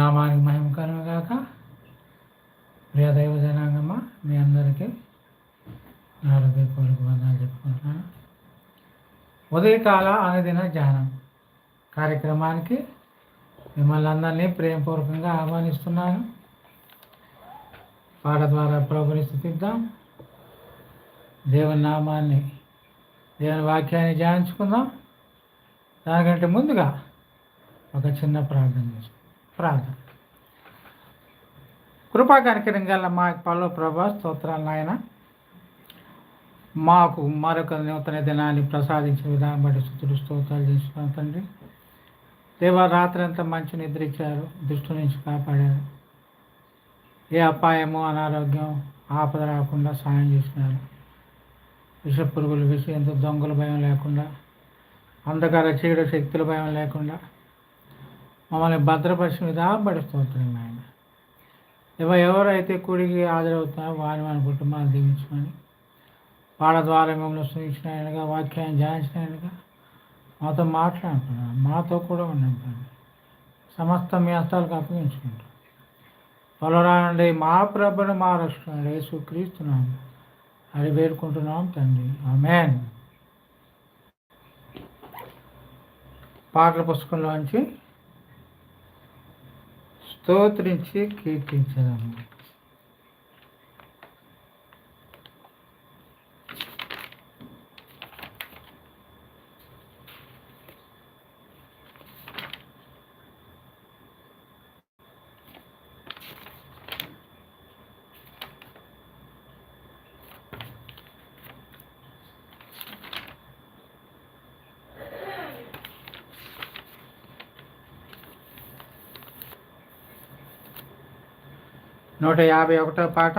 నామానికి మహిమ కలుగుగాక ప్రియ దైవ జనాంగమ్మ మీ అందరికీ ఆరోగ్య కోరిక వందలు చెప్పుకుంటున్నాను. ఉదయకాల అనుదిన ధ్యానం కార్యక్రమానికి మిమ్మల్ని అందరినీ ప్రేమపూర్వకంగా ఆహ్వానిస్తున్నాను. పాట ద్వారా ప్రభుని స్థుతిద్దాం. దేవుని నామాన్ని దేవుని వాక్యాన్ని ధ్యానించుకుందాం. దానికంటే ముందుగా ఒక చిన్న ప్రార్థన చేసుకుందాం. ప్రార్థన కృపా కనికరం గల మా పల్లో ప్రభా స్తోత్రాలు నాయన. మాకు మరొక నూతన దినాన్ని ప్రసాదించిన విధానం బట్టి స్థుతులు స్తోత్రాలు చేస్తున్నాం తండ్రి. దేవా రాత్రి అంతా మంచి నిద్ర ఇచ్చారు దుష్టు నుంచి కాపాడారు. ఏ అపాయము అనారోగ్యం ఆపద రాకుండా సాయం చేసినారు. విష పురుగులు విషయంతో దొంగల భయం లేకుండా అంధకార చీడ శక్తుల భయం లేకుండా మమ్మల్ని భద్రపరిచిన విధానం బట్టి ఆయన. ఇవ ఎవరైతే కూడికి హాజరవుతున్నారో వారిని మన కుటుంబాన్ని దీవించమని వాళ్ళ ద్వారా మిమ్మల్ని సూచించిన వాక్యాన్ని ధ్యానించిన మాతో మాట్లాడుతున్నాను మాతో కూడా ఉన్నాం సమస్త మీ హస్తాలకు అప్పగించుకుంటాం. పొలరానండి మా ప్రభుని మా రక్షణ యేసు అది వేడుకుంటున్నాం తండ్రి. ఆమెన్. పాటల పుస్తకంలోంచి స్తోత్రించి కీర్తించదము. నూట యాభై ఒకటో పాట.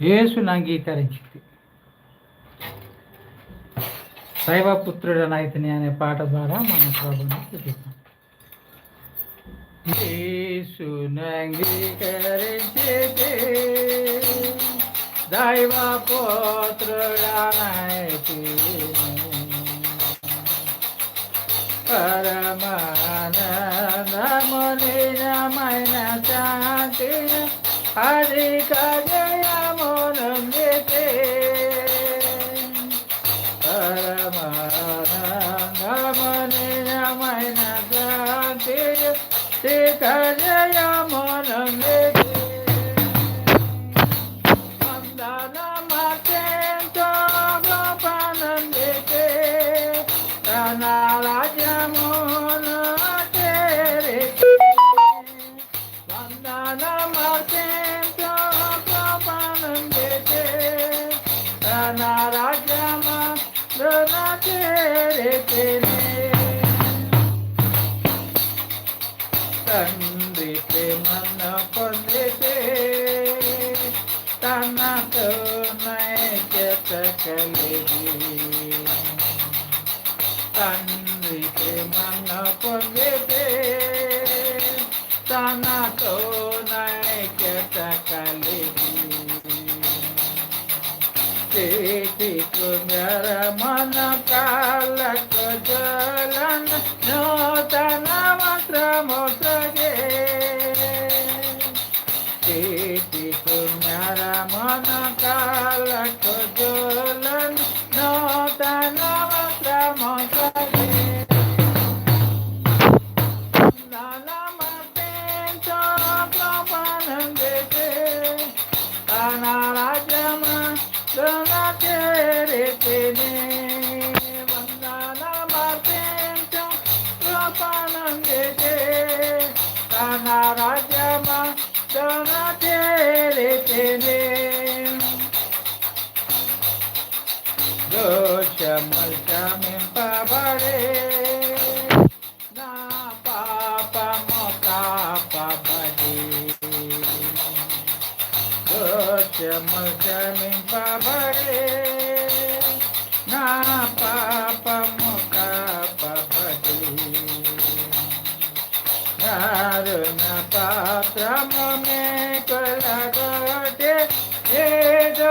యేసు అంగీకరించింది శైవపుత్రుడు నైతిని అనే పాట ద్వారా మన ప్రభుని చూపిస్తాం యేసును అంగీకరించితే దైవ పుత్రుడనైతిని పరమానందమునిజమైన శాంతి అధిక జయమునందితే తండ్రి ప్రేమను పొందితే తనతో నైక్యత కలిగి తండ్రి ప్రేమను పొందితే తనతో నైక్యత కలిగి చేతికు కుందర మన కాళ్ళకు జలన నూతన మంత్రము చేతి కుందర మన జో దోషముల్ క్షమింపబడే నా పాపము కాపబడి దోషముల్ క్షమింపబడే నా పాపము కాపబడి కారుణ పాత్రము మే కొలగొట్టే ఏదో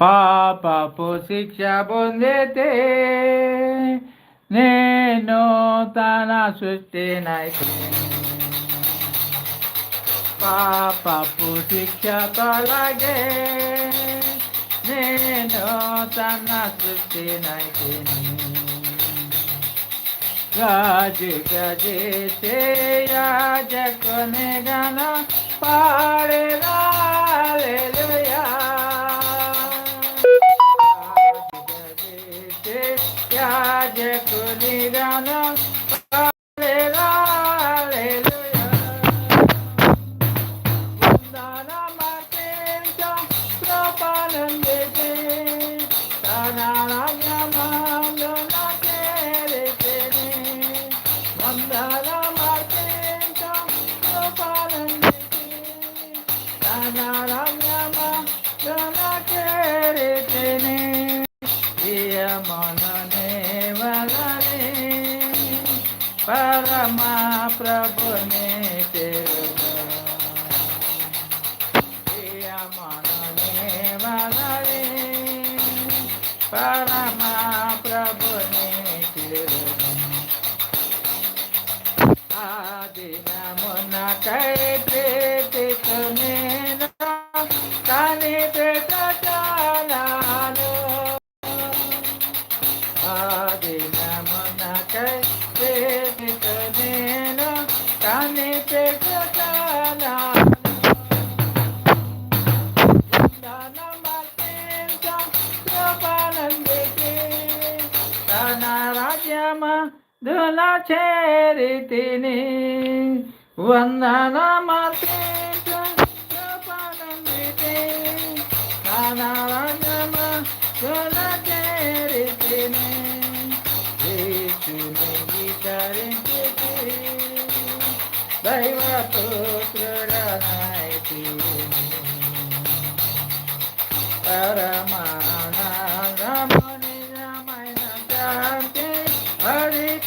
పాపపు శిక్ష పొందితే నేను తన సృష్టి పాపపు శిక్ష తొలగే నేను తన సృష్టి రాజు గజే యాజకుని గణ పాడే ರಾಜ ಕುಲಿದನು મનને વગાવે પરમા પ્રભુને આ દિન મન કહે దుల చేరితిని వందన దుల హరి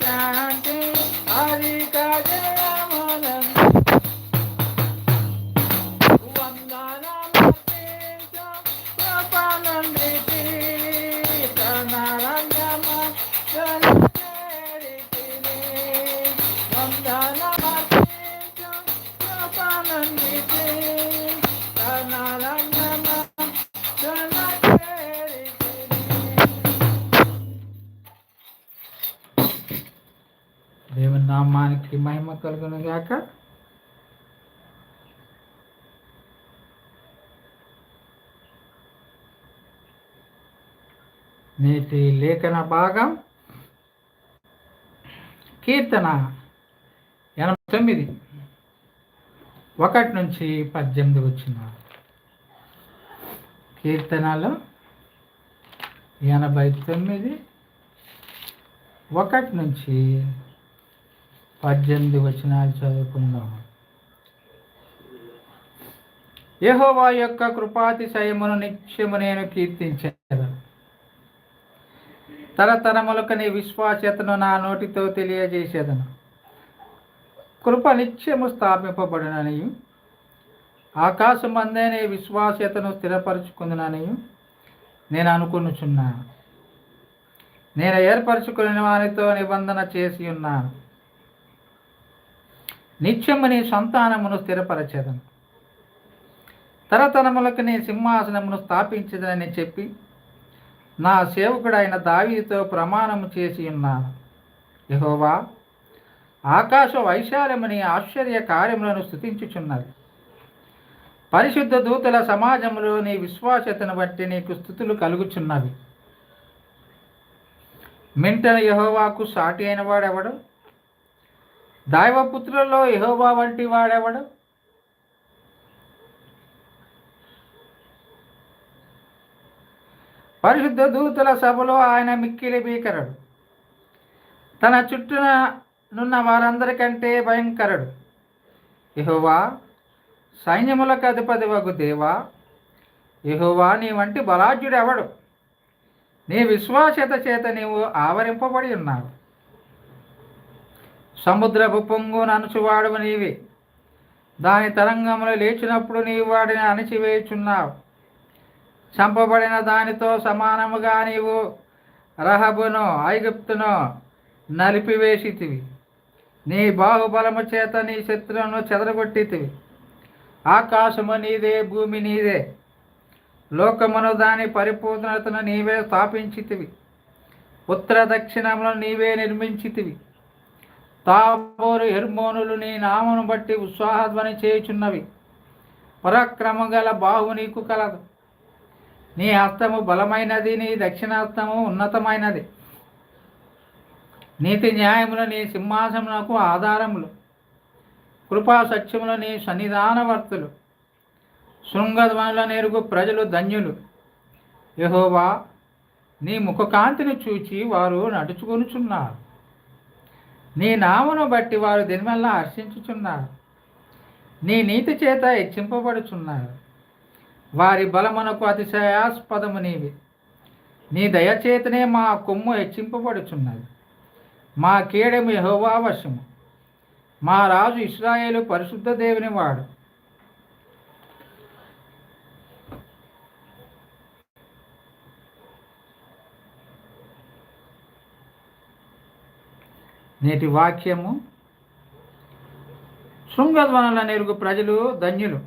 దేవుని నామానికి మహిమ కలుగును గాక. నేటి లేఖన భాగం కీర్తన ఎనభై తొమ్మిది. ఒకటి నుంచి పద్దెనిమిది వచ్చిన కీర్తనలు ఎనభై తొమ్మిది. ఒకటి నుంచి పద్దెనిమిది వచనాలు చదువుకుందాం. యహోవా యొక్క కృపాతిశయమును నిత్యము నేను కీర్తించాను. తరతరములకు నీ విశ్వాస్యతను నా నోటితో తెలియజేసేదను. కృప నిత్యము స్థాపింపబడినని ఆకాశమందే నీ విశ్వాస్యతను స్థిరపరుచుకుందనని నేను అనుకునుచున్నాను. నేను ఏర్పరచుకుని వారితో నిబంధన చేసి ఉన్నాను. నిత్యము నీ సంతానమును స్థిరపరచేదను. తరతరములకు నీ సింహాసనమును స్థాపించదనని చెప్పి నా సేవకుడైన దావీతో ప్రమాణము చేసి ఉన్నాను. యహోవా ఆకాశ వైశాల్యముని ఆశ్చర్య కార్యములను స్థుతించుచున్నది. పరిశుద్ధ దూతల సమాజంలో నీ విశ్వాసతను బట్టి నీకు స్థుతులు కలుగుచున్నవి. మింటన యహోవాకు సాటి అయినవాడెవడు ఎవడు దైవపుత్రులలో యహోబా వంటి వాడెవడు? పరిశుద్ధ దూతుల సభలో ఆయన మిక్కిలి భీకరుడు. తన చుట్టూన నున్న వారందరికంటే భయంకరుడు. యహోవా సైన్యములకు అధిపతి వగు దేవా యహోవా నీ వంటి బలాఢ్యుడెవడు? నీ విశ్వాసత చేత నీవు ఆవరింపబడి ఉన్నావు. సముద్రపు పొంగు ననుచువాడు నీవి. దాని తరంగములు లేచినప్పుడు నీవు వాడిని అణచివేయుచున్నావు. చంపబడిన దానితో సమానముగా నీవు రహబును ఐగుప్తును నలిపివేసితివి. నీ బాహుబలము చేత నీ శత్రువును చెదరగొట్టితివి. ఆకాశము నీదే భూమి నీదే. లోకమును దాని పరిపూర్ణతను నీవే స్థాపించితివి. ఉత్తర దక్షిణములను నీవే నిర్మించితివి. తాబోరు హెర్మోనులు నీ నామను బట్టి ఉత్సాహధ్వని చేయుచున్నవి. పరాక్రమ గల బాహు నీకు కలదు. నీ హస్తము బలమైనది నీ దక్షిణాస్తము ఉన్నతమైనది. నీతి న్యాయములు నీ సింహాసమునకు ఆధారములు. కృపా సత్యములు నీ సన్నిధానవర్తులు శృంగధ్వనుల నేరుగు ప్రజలు ధన్యులు. యహోవా నీ ముఖకాంతిని చూచి వారు నడుచుకొనుచున్నారు. నీ నామను బట్టి వారు దినమల్లా హర్షించుచున్నారు. నీ నీతి చేత హెచ్చింపబడుచున్నారు. వారి బలమునకు అతిశయాస్పదము నీవి. నీ దయచేతనే మా కొమ్ము హెచ్చింపబడుచున్నది. మా కీడము యహోవా వశము. మా రాజు ఇస్రాయేలు పరిశుద్ధ దేవుని వాడు. నేటి వాక్యము. శృంగధ్వనుల నెరుగు ప్రజలు ధన్యులు.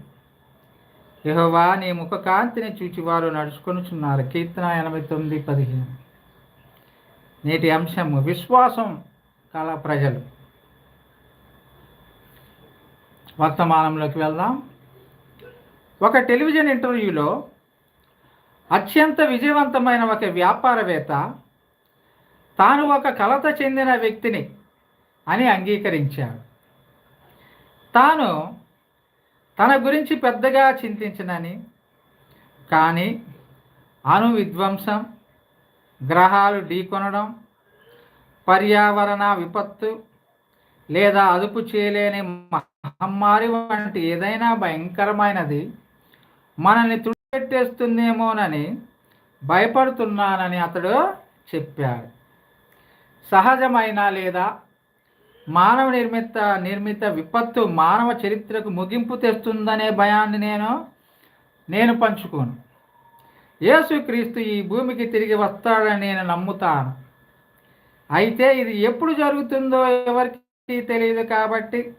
యహోవా నీ ముఖ కాంతిని చూచి వారు నడుచుకొనుచున్నారు. కీర్తన ఎనభై తొమ్మిది పదిహేను. నేటి అంశము విశ్వాసం కల ప్రజలు. వర్తమానంలోకి వెళ్దాం. ఒక టెలివిజన్ ఇంటర్వ్యూలో అత్యంత విజయవంతమైన ఒక వ్యాపారవేత్త తాను ఒక కలత చెందిన వ్యక్తిని అని అంగీకరించాడు. తాను తన గురించి పెద్దగా చింతించనని కానీ అణు విధ్వంసం గ్రహాలు ఢీకొనడం పర్యావరణ విపత్తు లేదా అదుపు చేయలేని మహమ్మారి వంటి ఏదైనా భయంకరమైనది మనల్ని తుడిపెట్టేస్తుందేమోనని భయపడుతున్నానని అతడు చెప్పాడు. సహజమైన లేదా మానవ నిర్మిత నిర్మిత విపత్తు మానవ చరిత్రకు ముగింపు తెస్తుందనే భయాన్ని నేను నేను పంచుకోను. యేసుక్రీస్తు ఈ భూమికి తిరిగి వస్తాడని నేను నమ్ముతాను. అయితే ఇది ఎప్పుడు జరుగుతుందో ఎవరికి తెలియదు కాబట్టి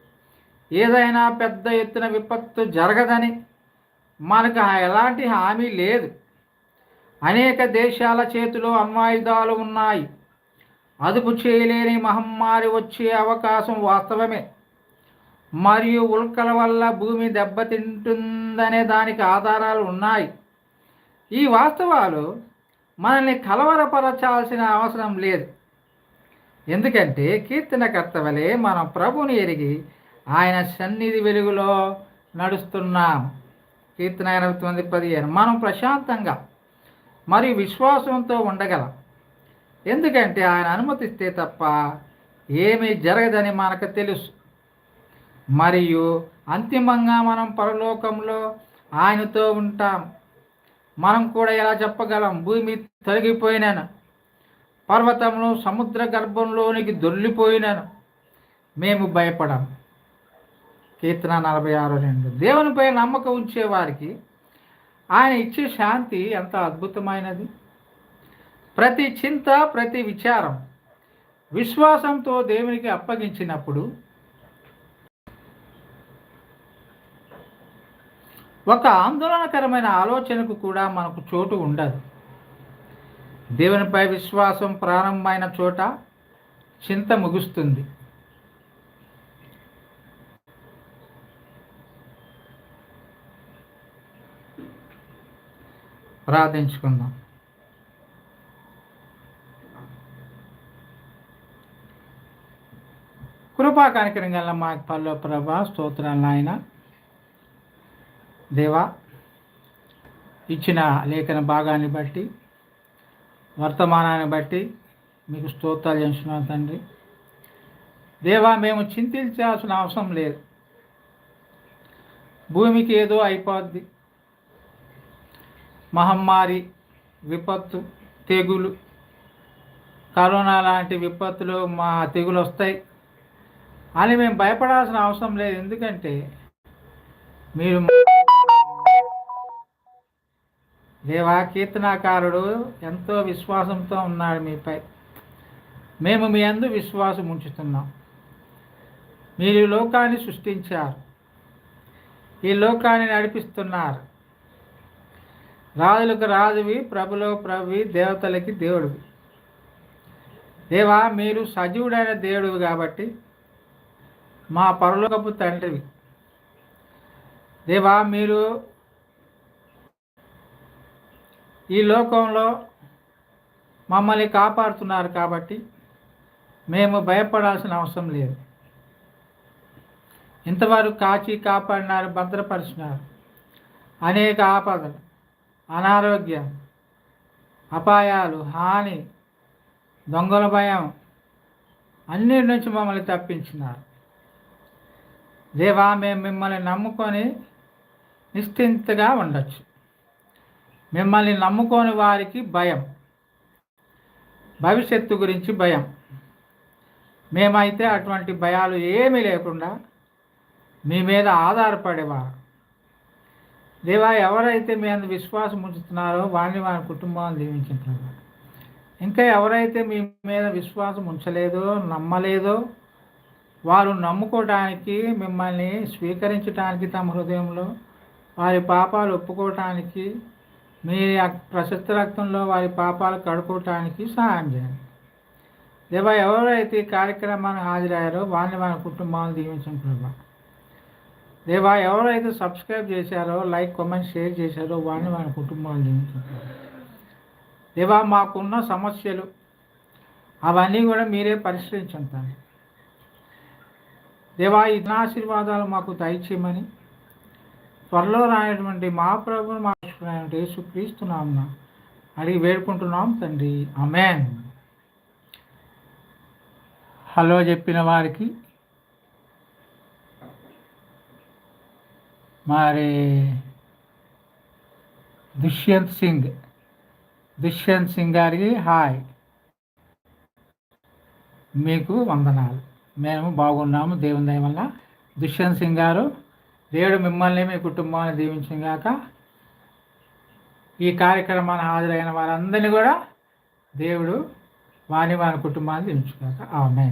ఏదైనా పెద్ద ఎత్తున విపత్తు జరగదని మనకు ఎలాంటి హామీ లేదు. అనేక దేశాల చేతిలో అణ్వాయుధాలు ఉన్నాయి. అదుపు చేయలేని మహమ్మారి వచ్చే అవకాశం వాస్తవమే. మరియు ఉల్కల వల్ల భూమి దెబ్బతింటుందనే దానికి ఆధారాలు ఉన్నాయి. ఈ వాస్తవాలు మనల్ని కలవరపరచాల్సిన అవసరం లేదు. ఎందుకంటే కీర్తనకర్త వలె మనం ప్రభుని ఎరిగి ఆయన సన్నిధి వెలుగులో నడుస్తున్నాం. కీర్తన ఎనభై తొమ్మిది పదిహేను. మనం ప్రశాంతంగా మరియు విశ్వాసంతో ఉండగలం. ఎందుకంటే ఆయన అనుమతిస్తే తప్ప ఏమీ జరగదని మనకు తెలుసు. మరియు అంతిమంగా మనం పరలోకంలో ఆయనతో ఉంటాం. మనం కూడా ఎలా చెప్పగలం? భూమి తొలగిపోయినాను పర్వతంలో సముద్ర గర్భంలోనికి దొల్లిపోయినాను. మేము భయపడం. కీర్తన నలభై ఆరు రెండు. దేవునిపై నమ్మకం ఉంచేవారికి ఆయన ఇచ్చే శాంతి ఎంత అద్భుతమైనది. ప్రతి చింత ప్రతి విచారం విశ్వాసంతో దేవునికి అప్పగించినప్పుడు ఒక ఆందోళనకరమైన ఆలోచనకు కూడా మనకు చోటు ఉండదు. దేవునిపై విశ్వాసం ప్రారంభమైన చోట చింత ముగుస్తుంది. ప్రార్థించుకుందాం. కృపా కనికరం గల మా పల్లె ప్రభా స్తోత్రాలు నాయన. దేవా ఇచ్చిన లేఖన భాగాన్ని బట్టి వర్తమానాన్ని బట్టి మీకు స్తోత్రాలు చేస్తున్నాం తండ్రి. దేవా మేము చింతించాల్సిన అవసరం లేదు. భూమికి ఏదో అయిపోద్ది. మహమ్మారి విపత్తు తెగులు కరోనా లాంటి విపత్తులు మా తెగులు వస్తాయి అని మేము భయపడాల్సిన అవసరం లేదు. ఎందుకంటే మీరు దేవా కీర్తనాకారుడు ఎంతో విశ్వాసంతో ఉన్నాడు మీపై. మేము మీ అందు విశ్వాసం ఉంచుతున్నాం. మీరు ఈ లోకాన్ని సృష్టించారు. ఈ లోకాన్ని నడిపిస్తున్నారు. రాజులకు రాజువి ప్రభులో ప్రభువి దేవతలకి దేవుడివి. దేవా మీరు సజీవుడైన దేవుడివి కాబట్టి మా పరలోకపు తండ్రివి. దేవా మీరు ఈ లోకంలో మమ్మల్ని కాపాడుతున్నారు కాబట్టి మేము భయపడాల్సిన అవసరం లేదు. ఇంతవరకు కాచి కాపాడినారు భద్రపరిచినారు. అనేక ఆపదలు అనారోగ్యం అపాయాలు హాని దొంగల భయం అన్నిటి నుంచి మమ్మల్ని తప్పించినారు. దేవా మేము మిమ్మల్ని నమ్ముకొని నిశ్చింతగా ఉండొచ్చు. మిమ్మల్ని నమ్ముకోని వారికి భయం. భవిష్యత్తు గురించి భయం. మేమైతే అటువంటి భయాలు ఏమీ లేకుండా మీ మీద ఆధారపడేవారు దేవా ఎవరైతే మీ అందు విశ్వాసం ఉంచుతున్నారో వారిని వారి కుటుంబాన్ని దీవించుతున్నారు ఇంకా ఎవరైతే మీ మీద విశ్వాసం ఉంచలేదో నమ్మలేదో వారు నమ్ముకోవటానికి మిమ్మల్ని స్వీకరించటానికి తమ హృదయంలో వారి పాపాలు ఒప్పుకోవటానికి మీ ప్రశస్త రక్తంలో వారి పాపాలు కడుక్కోవటానికి సహాయం చేయండి. దేవా ఎవరైతే ఈ కార్యక్రమాన్ని హాజరయ్యారో వారిని వారి కుటుంబాలను దీవించండి ప్రభా. దేవా ఎవరైతే సబ్స్క్రైబ్ చేశారో లైక్ కామెంట్ షేర్ చేశారో వారిని వారి కుటుంబాలను దీవించండి దేవా మాకున్న సమస్యలు అవన్నీ కూడా మీరే పరిష్కరించండి దేవా ఈ ఆశీర్వాదాలు మాకు దయచేయమని త్వరలో రానటువంటి మా ప్రభుని మా యేసుక్రీస్తున్నాం అడిగి వేడుకుంటున్నాం తండ్రి. అమెన్ హలో చెప్పిన వారికి మరి దుష్యంత్ సింగ్ దుష్యంత్ సింగ్ గారికి హాయ్. మీకు వందనాలు. మేము బాగున్నాము దేవుని దయ వల్ల. దుష్యంత్ సింగ్ గారు దేవుడు మిమ్మల్ని మీ కుటుంబాన్ని దీవించగాక ఈ కార్యక్రమాన్ని హాజరైన వారందరినీ కూడా దేవుడు వాని వారి కుటుంబాన్ని దీవించుగాక ఆమె